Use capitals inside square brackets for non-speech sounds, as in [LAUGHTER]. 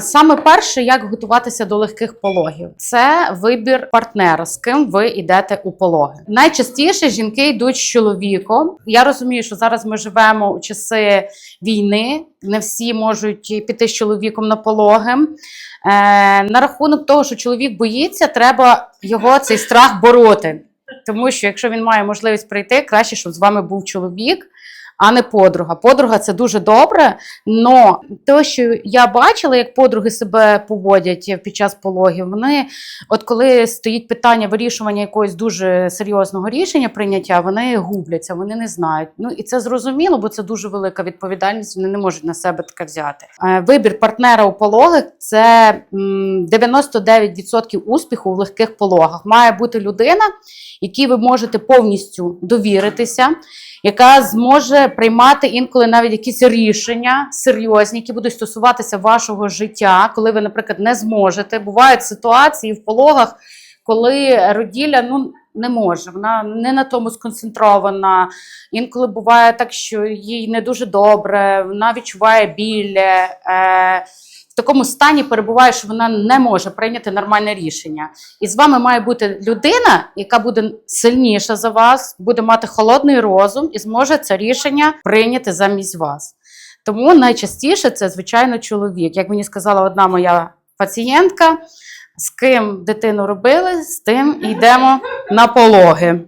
Саме перше, як готуватися до легких пологів, це вибір партнера, з ким ви йдете у пологи. Найчастіше жінки йдуть з чоловіком. Я розумію, що зараз ми живемо у часи війни. Не всі можуть піти з чоловіком на пологи. Е, на рахунок того, що чоловік боїться, треба його цей страх бороти. Тому що якщо він має можливість прийти, краще, щоб з вами був чоловік, а не подруга. Подруга це дуже добре. Но те, що я бачила, як подруги себе поводять під час пологів, вони, от коли стоїть питання вирішування якогось дуже серйозного рішення прийняття, вони губляться, вони не знають. Ну і це зрозуміло, бо це дуже велика відповідальність. Вони не можуть на себе таке взяти. Е, Вибір партнера у пологах це 99% успіху в легких пологах. Має бути людина, якій ви можете повністю довіритися яка зможе приймати інколи навіть якісь рішення серйозні, які будуть стосуватися вашого життя, коли ви, наприклад, не зможете. Бувають ситуації в пологах, коли роділя ну. Не може, вона не на тому сконцентрована. Інколи буває так, що їй не дуже добре, вона відчуває біль. Е, такому стані перебуває, що вона не може прийняти нормальне рішення. І з вами має бути людина, яка буде сильніша за вас, буде мати холодний розум і зможе це рішення прийняти замість вас. Тому найчастіше це, звичайно, чоловік. Як мені сказала одна моя пацієнтка, з ким дитину робили, з тим [LAUGHS] йдемо на пологи.